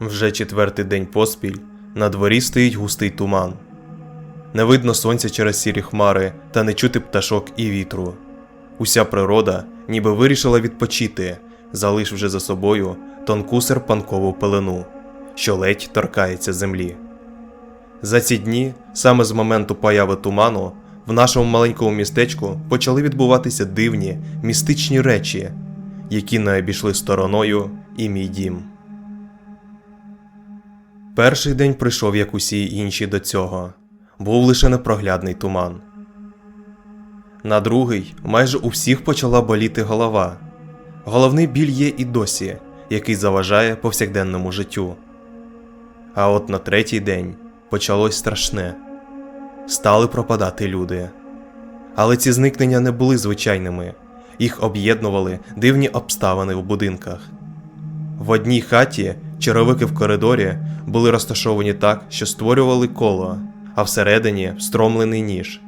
Вже четвертий день поспіль на дворі стоїть густий туман. Не видно сонця через сірі хмари та не чути пташок і вітру. Уся природа ніби вирішила відпочити, залишивши за собою тонку серпанкову пелену, що ледь торкається землі. За ці дні, саме з моменту появи туману, в нашому маленькому містечку почали відбуватися дивні, містичні речі, які не обійшли стороною і мій дім. Перший день прийшов, як усі інші до цього, був лише непроглядний туман. На другий майже у всіх почала боліти голова. Головний біль є і досі, який заважає повсякденному життю. А от на третій день почалось страшне стали пропадати люди. Але ці зникнення не були звичайними, їх об'єднували дивні обставини в будинках. В одній хаті черевики в коридорі були розташовані так, що створювали коло, а всередині встромлений ніж.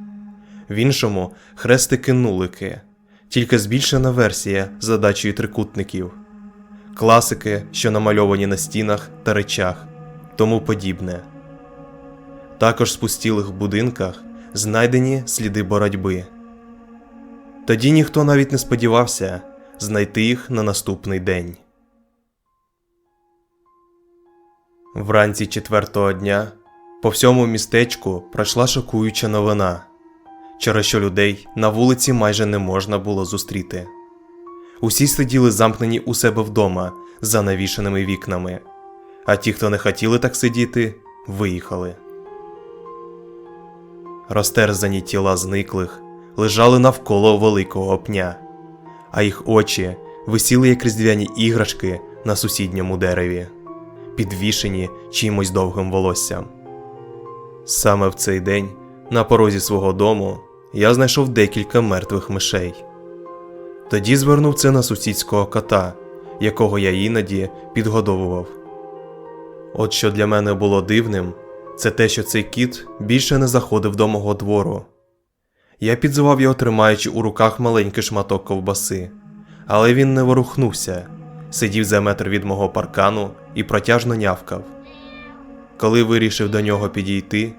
В іншому хрестики-нулики, тільки збільшена версія з задачею трикутників, класики, що намальовані на стінах та речах, тому подібне. Також в спустілих будинках знайдені сліди боротьби. Тоді ніхто навіть не сподівався знайти їх на наступний день. Вранці четвертого дня по всьому містечку пройшла шокуюча новина, через що людей на вулиці майже не можна було зустріти. Усі сиділи замкнені у себе вдома за навішаними вікнами, а ті, хто не хотіли так сидіти, виїхали. Розтерзані тіла зниклих лежали навколо великого пня, а їх очі висіли як різдвяні іграшки на сусідньому дереві, підвішені чимось довгим волоссям. Саме в цей день, на порозі свого дому, я знайшов декілька мертвих мишей. Тоді звернув це на сусідського кота, якого я іноді підгодовував. От що для мене було дивним, це те, що цей кіт більше не заходив до мого двору. Я підзивав його, тримаючи у руках маленький шматок ковбаси, але він не ворухнувся, сидів за метр від мого паркану і протяжно нявкав. Коли вирішив до нього підійти,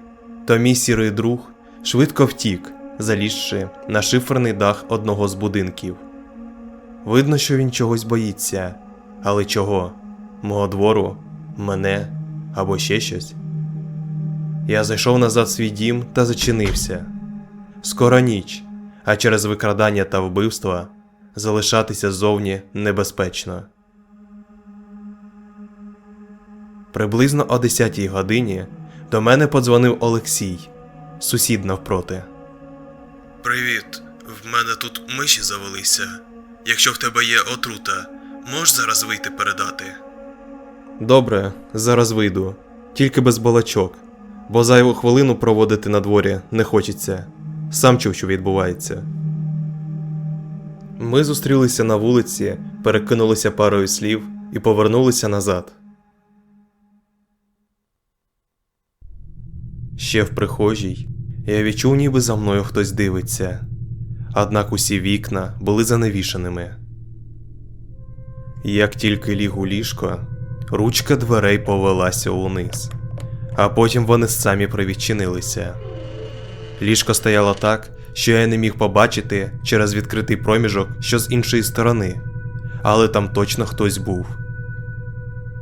то мій сірий друг швидко втік, залізши на шиферний дах одного з будинків. Видно, що він чогось боїться, але чого? Мого двору, мене або ще щось. Я зайшов назад в свій дім та зачинився. Скоро ніч, а через викрадання та вбивства залишатися ззовні небезпечно. Приблизно о 10 годині до мене подзвонив Олексій, сусід навпроти. Привіт, в мене тут миші завелися. Якщо в тебе є отрута, можеш зараз вийти передати. Добре, зараз вийду, тільки без балачок, бо зайву хвилину проводити на дворі не хочеться. Сам чув, що відбувається. Ми зустрілися на вулиці, перекинулися парою слів і повернулися назад. Ще в прихожій я відчув, ніби за мною хтось дивиться, однак усі вікна були занавішеними. Як тільки ліг у ліжко, ручка дверей повелася униз, а потім вони самі привідчинилися. Ліжко стояло так, що я не міг побачити через відкритий проміжок, що з іншої сторони, але там точно хтось був.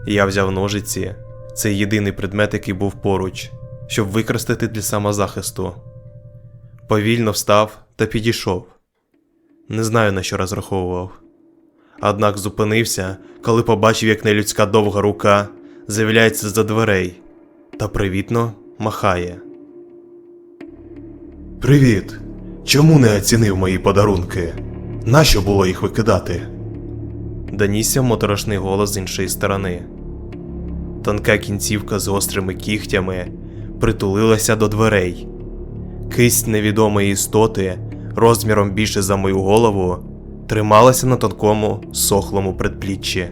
Я взяв ножиці, це єдиний предмет, який був поруч, щоб використати для самозахисту. Повільно встав та підійшов. Не знаю, на що розраховував. Однак зупинився, коли побачив, як нелюдська довга рука з'являється за дверей та привітно махає. Привіт. Чому не оцінив мої подарунки? Нащо було їх викидати? Донісся моторошний голос з іншої сторони. Тонка кінцівка з гострими кігтями притулилася до дверей. Кисть невідомої істоти, розміром більше за мою голову, трималася на тонкому, сохлому предпліччі.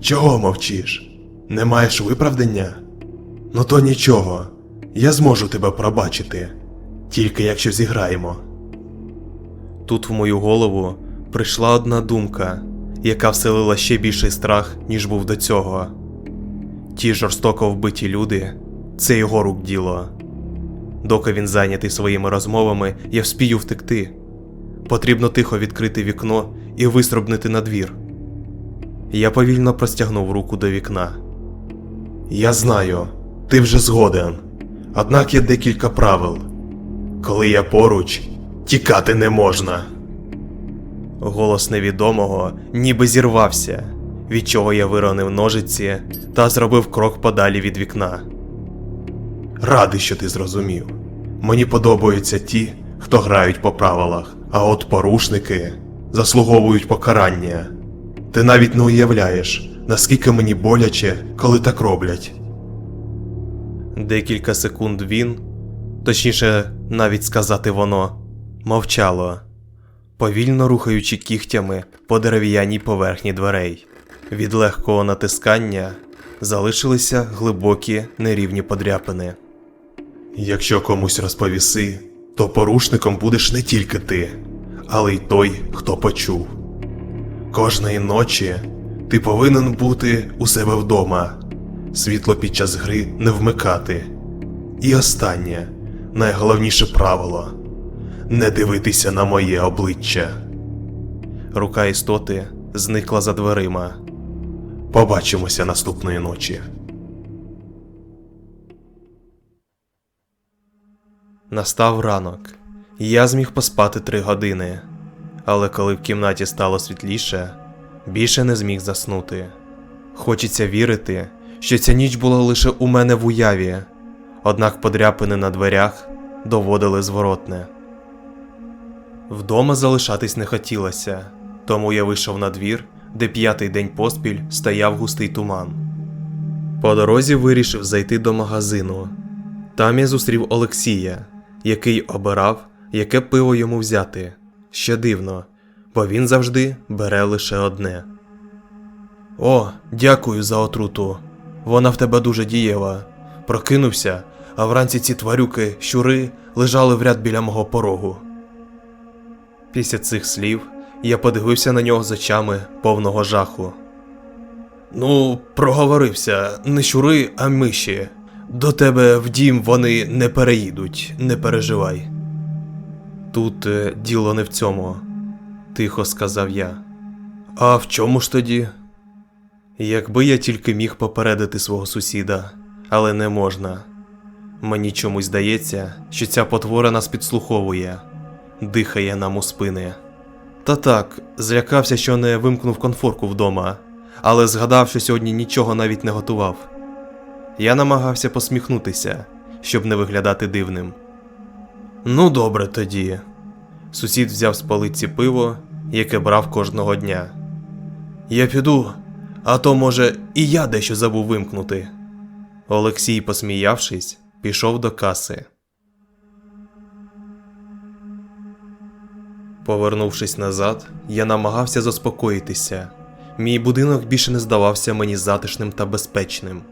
Чого мовчиш? Не маєш виправдання? Ну то нічого. Я зможу тебе пробачити. Тільки якщо зіграємо. Тут в мою голову прийшла одна думка, яка вселила ще більший страх, ніж був до цього. Ті жорстоко вбиті люди це його рук діло. Доки він зайнятий своїми розмовами, я вспію втекти. Потрібно тихо відкрити вікно і вистрибнути на двір. Я повільно простягнув руку до вікна. Я знаю, ти вже згоден. Однак є декілька правил. Коли я поруч, тікати не можна. Голос невідомого ніби зірвався, від чого я виронив ножиці та зробив крок подалі від вікна. Радий, що ти зрозумів. Мені подобаються ті, хто грають по правилах, а от порушники заслуговують покарання. Ти навіть не уявляєш, наскільки мені боляче, коли так роблять. Декілька секунд він, точніше, навіть сказати воно, мовчало, повільно рухаючи кігтями по дерев'яній поверхні дверей. Від легкого натискання залишилися глибокі нерівні подряпини. Якщо комусь розповіси, то порушником будеш не тільки ти, але й той, хто почув. Кожної ночі ти повинен бути у себе вдома, світло під час гри не вмикати. І останнє, найголовніше правило не дивитися на моє обличчя. Рука істоти зникла за дверима. Побачимося наступної ночі. Настав ранок. Я зміг поспати три години, але коли в кімнаті стало світліше, більше не зміг заснути. Хочеться вірити, що ця ніч була лише у мене в уяві, однак подряпини на дверях доводили зворотне. Вдома залишатись не хотілося, тому я вийшов на двір, де п'ятий день поспіль стояв густий туман. По дорозі вирішив зайти до магазину. Там я зустрів Олексія, який обирав, яке пиво йому взяти. Ще дивно, бо він завжди бере лише одне. О, дякую за отруту. Вона в тебе дуже дієва. Прокинувся, а вранці ці тварюки, щури, лежали в ряд біля мого порогу. Після цих слів я подивився на нього з очами повного жаху. Ну, проговорився, не щури, а миші. До тебе в дім вони не переїдуть, не переживай. Тут е, діло не в цьому, тихо сказав я. А в чому ж тоді? Якби я тільки міг попередити свого сусіда, але не можна. Мені чомусь здається, що ця потвора нас підслуховує, дихає нам у спини. Та так, злякався, що не вимкнув конфорку вдома, але згадав, що сьогодні нічого навіть не готував. Я намагався посміхнутися, щоб не виглядати дивним. Ну, добре тоді. Сусід взяв з полиці пиво, яке брав кожного дня. Я піду, а то, може, і я дещо забув вимкнути. Олексій, посміявшись, пішов до каси. Повернувшись назад, я намагався заспокоїтися. Мій будинок більше не здавався мені затишним та безпечним.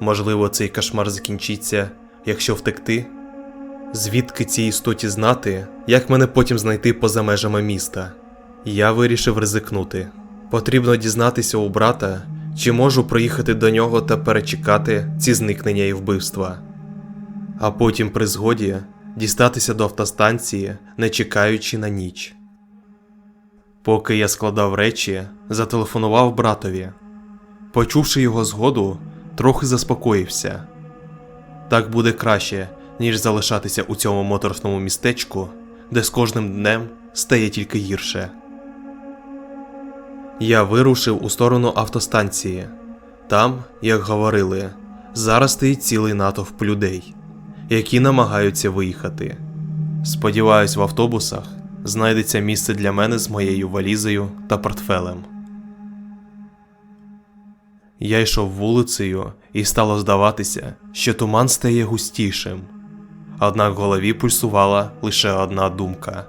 Можливо, цей кошмар закінчиться, якщо втекти? Звідки цій істоті знати, як мене потім знайти поза межами міста? Я вирішив ризикнути. Потрібно дізнатися у брата, чи можу проїхати до нього та перечекати ці зникнення і вбивства. А потім при згоді дістатися до автостанції, не чекаючи на ніч. Поки я складав речі, зателефонував братові. Почувши його згоду, трохи заспокоївся. Так буде краще, ніж залишатися у цьому моторошному містечку, де з кожним днем стає тільки гірше. Я вирушив у сторону автостанції. Там, як говорили, зараз стоїть цілий натовп людей, які намагаються виїхати. Сподіваюсь, в автобусах знайдеться місце для мене з моєю валізою та портфелем. Я йшов вулицею, і стало здаватися, що туман стає густішим. Однак в голові пульсувала лише одна думка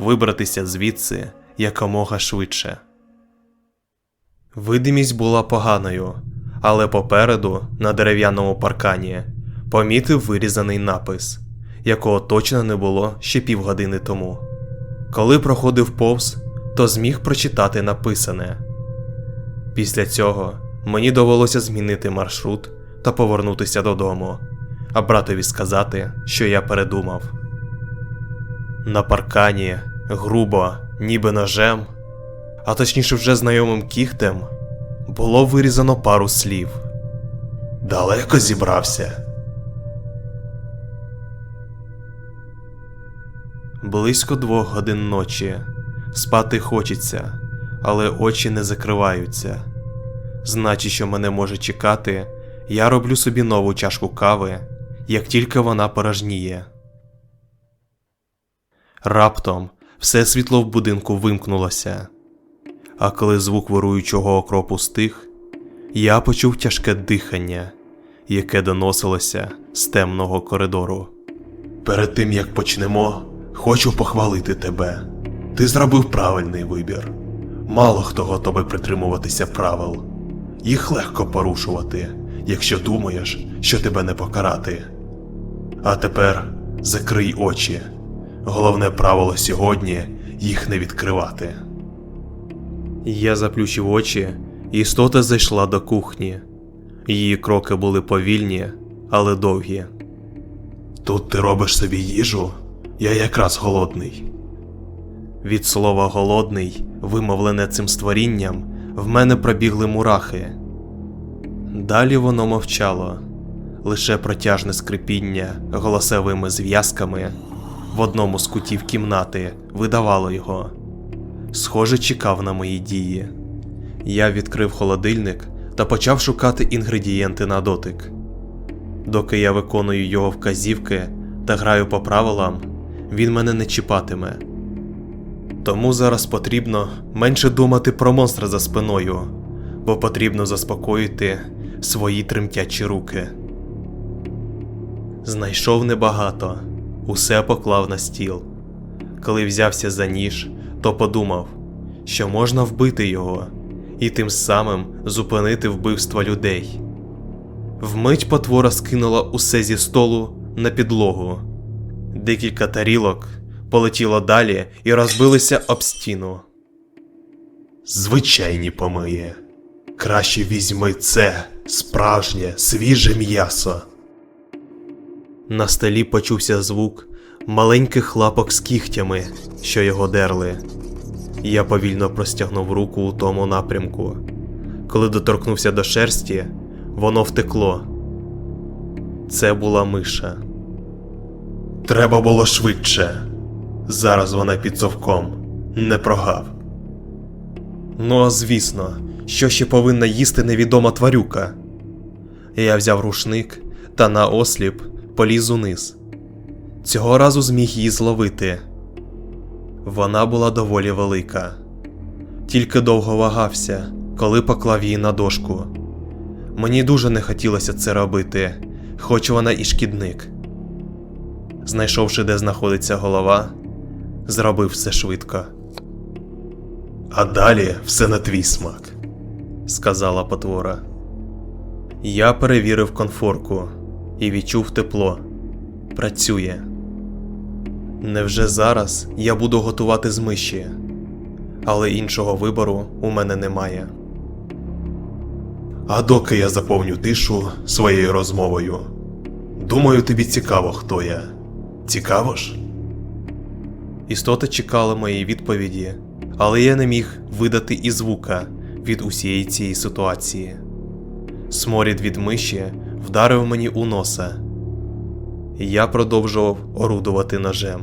вибратися звідси якомога швидше. Видимість була поганою, але попереду, на дерев'яному паркані, помітив вирізаний напис, якого точно не було ще півгодини тому. Коли проходив повз, то зміг прочитати написане. Після цього Мені довелося змінити маршрут та повернутися додому, а братові сказати, що я передумав. На паркані, грубо, ніби ножем, а точніше вже знайомим кігтем, було вирізано пару слів. Далеко зібрався. Близько двох годин ночі. Спати хочеться, але очі не закриваються. Значить, що мене може чекати, я роблю собі нову чашку кави, як тільки вона порожніє. Раптом все світло в будинку вимкнулося, а коли звук вируючого окропу стих, я почув тяжке дихання, яке доносилося з темного коридору. Перед тим як почнемо, хочу похвалити тебе. Ти зробив правильний вибір. Мало хто готовий притримуватися правил. Їх легко порушувати, якщо думаєш, що тебе не покарати. А тепер закрий очі. Головне правило сьогодні їх не відкривати. Я заплющив очі, істота зайшла до кухні. Її кроки були повільні, але довгі. Тут ти робиш собі їжу, я якраз голодний. Від слова голодний, вимовлене цим створінням, в мене пробігли мурахи. Далі воно мовчало, лише протяжне скрипіння голосовими зв'язками в одному з кутів кімнати видавало його. Схоже, чекав на мої дії. Я відкрив холодильник та почав шукати інгредієнти на дотик. Доки я виконую його вказівки та граю по правилам, він мене не чіпатиме. Тому зараз потрібно менше думати про монстра за спиною, бо потрібно заспокоїти свої тремтячі руки. Знайшов небагато, усе поклав на стіл. Коли взявся за ніж, то подумав, що можна вбити його і тим самим зупинити вбивство людей. Вмить потвора скинула усе зі столу на підлогу. Декілька тарілок полетіло далі і розбилися об стіну. Звичайні помиє. Краще візьми це справжнє, свіже м'ясо. На столі почувся звук маленьких лапок з кігтями, що його дерли. Я повільно простягнув руку у тому напрямку. Коли доторкнувся до шерсті, воно втекло. Це була миша. Треба було швидше. Зараз вона під совком. Не прогав. Ну, а звісно, що ще повинна їсти невідома тварюка. Я взяв рушник та наосліп поліз униз. Цього разу зміг її зловити. Вона була доволі велика. Тільки довго вагався, коли поклав її на дошку. Мені дуже не хотілося це робити, хоч вона і шкідник. Знайшовши, де знаходиться голова, зробив все швидко. А далі все на твій смак. сказала потвора. Я перевірив конфорку і відчув тепло. Працює. Невже зараз я буду готувати з миші, але іншого вибору у мене немає. А доки я заповню тишу своєю розмовою. Думаю, тобі цікаво, хто я. Цікаво ж? Істота чекала моєї відповіді, але я не міг видати і звука від усієї цієї ситуації. Сморід від миші вдарив мені у носа. Я продовжував орудувати ножем.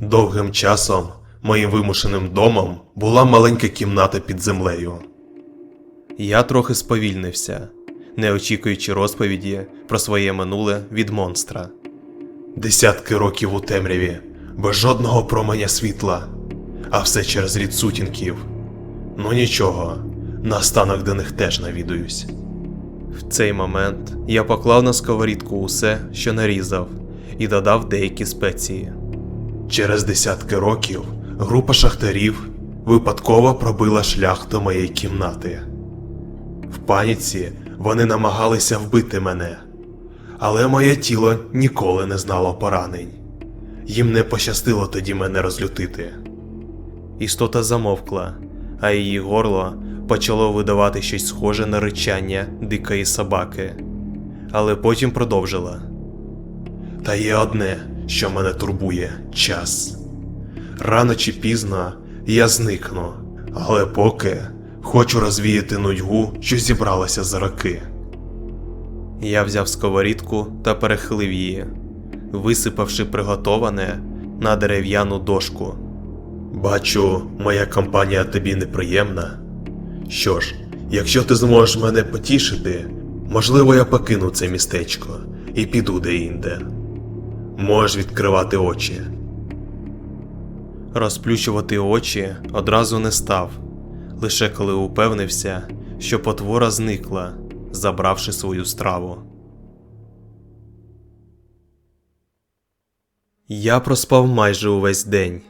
Довгим часом моїм вимушеним домом була маленька кімната під землею. Я трохи сповільнився, не очікуючи розповіді про своє минуле від монстра. Десятки років у темряві, без жодного променя світла, а все через рід сутінків. Ну нічого, на останок до них теж навідуюсь. В цей момент я поклав на сковорідку усе, що нарізав, і додав деякі спеції. Через десятки років група шахтарів випадково пробила шлях до моєї кімнати. В паніці вони намагалися вбити мене, але моє тіло ніколи не знало поранень. Їм не пощастило тоді мене розлютити. Істота замовкла, а її горло почало видавати щось схоже на ричання дикої собаки, але потім продовжила. Та є одне, що мене турбує час. Рано чи пізно я зникну, але поки хочу розвіяти нудьгу, що зібралася за роки. Я взяв сковорідку та перехилив її, висипавши приготоване на дерев'яну дошку. Бачу, моя компанія тобі неприємна. Що ж, якщо ти зможеш мене потішити, можливо, я покину це містечко і піду де-інде. Можеш відкривати очі. Розплющувати очі одразу не став, лише коли упевнився, що потвора зникла, забравши свою страву. Я проспав майже увесь день,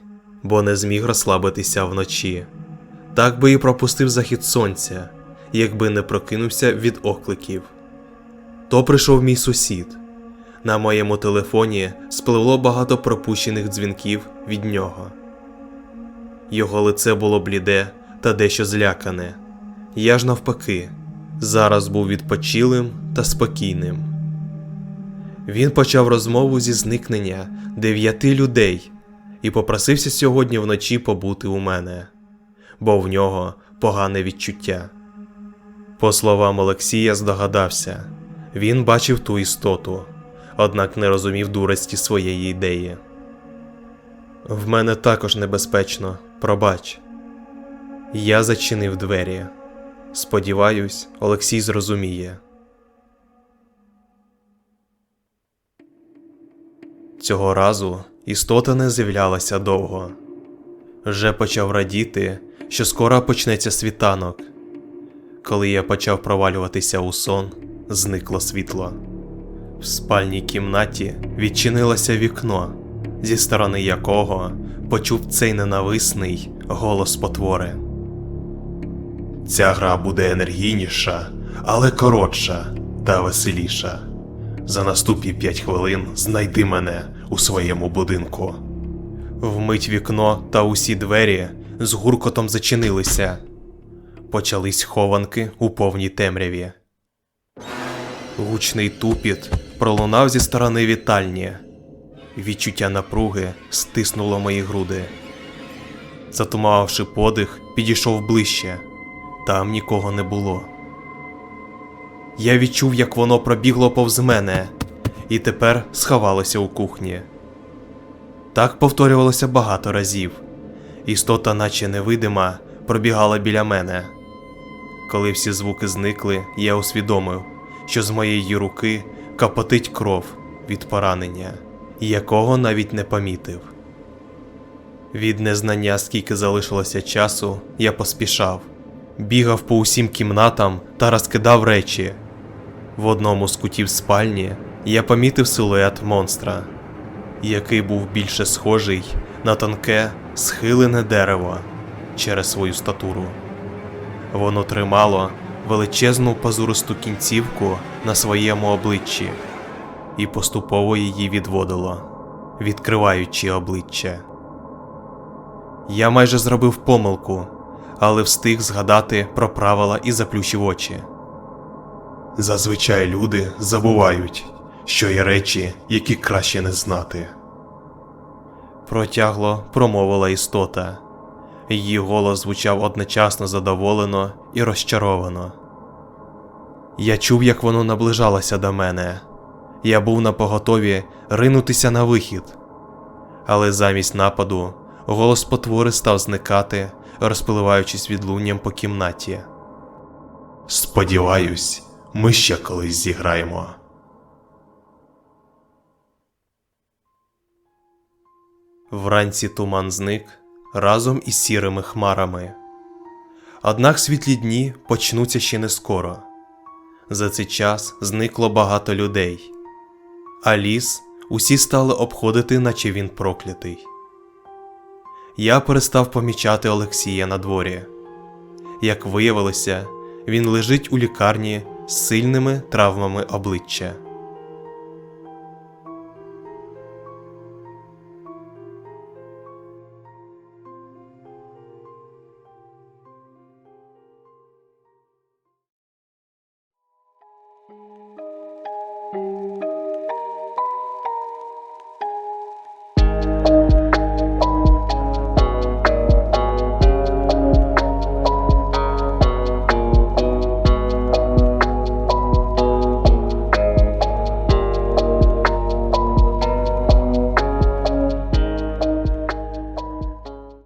бо не зміг розслабитися вночі. Так би і пропустив захід сонця, якби не прокинувся від окликів. То прийшов мій сусід. На моєму телефоні спливло багато пропущених дзвінків від нього. Його лице було бліде та дещо злякане. Я ж навпаки, зараз був відпочилим та спокійним. Він почав розмову зі зникнення дев'яти людей і попросився сьогодні вночі побути у мене, бо в нього погане відчуття. По словам Олексія, здогадався, він бачив ту істоту, однак не розумів дурості своєї ідеї. В мене також небезпечно, пробач. Я зачинив двері. Сподіваюсь, Олексій зрозуміє. Цього разу істота не з'являлася довго. Вже почав радіти, що скоро почнеться світанок. Коли я почав провалюватися у сон, зникло світло. В спальній кімнаті відчинилося вікно, зі сторони якого почув цей ненависний голос потвори. Ця гра буде енергійніша, але коротша та веселіша. За наступні п'ять хвилин знайди мене у своєму будинку. Вмить вікно та усі двері з гуркотом зачинилися. Почались хованки у повній темряві. Гучний тупіт пролунав зі сторони вітальні. Відчуття напруги стиснуло мої груди. Затумавши подих, підійшов ближче. Там нікого не було. Я відчув, як воно пробігло повз мене, і тепер сховалося у кухні. Так повторювалося багато разів. Істота, наче невидима, пробігала біля мене. Коли всі звуки зникли, я усвідомив, що з моєї руки капотить кров від поранення, якого навіть не помітив. Від незнання, скільки залишилося часу, я поспішав, бігав по усім кімнатам та розкидав речі. В одному з кутів спальні я помітив силует монстра, який був більше схожий на тонке, схилене дерево через свою статуру. Воно тримало величезну пазуристу кінцівку на своєму обличчі і поступово її відводило, відкриваючи обличчя. Я майже зробив помилку, але встиг згадати про правила і заплющив очі. Зазвичай люди забувають, що є речі, які краще не знати. Протягло промовила істота. Її голос звучав одночасно задоволено і розчаровано. Я чув, як воно наближалося до мене. Я був на поготові ринутися на вихід. Але замість нападу голос потвори став зникати, розпливаючись відлунням по кімнаті. Сподіваюсь, ми ще колись зіграємо. Вранці туман зник разом із сірими хмарами. Однак світлі дні почнуться ще не скоро. За цей час зникло багато людей, а ліс усі стали обходити, наче він проклятий. Я перестав помічати Олексія на дворі. Як виявилося, він лежить у лікарні з сильними травмами обличчя.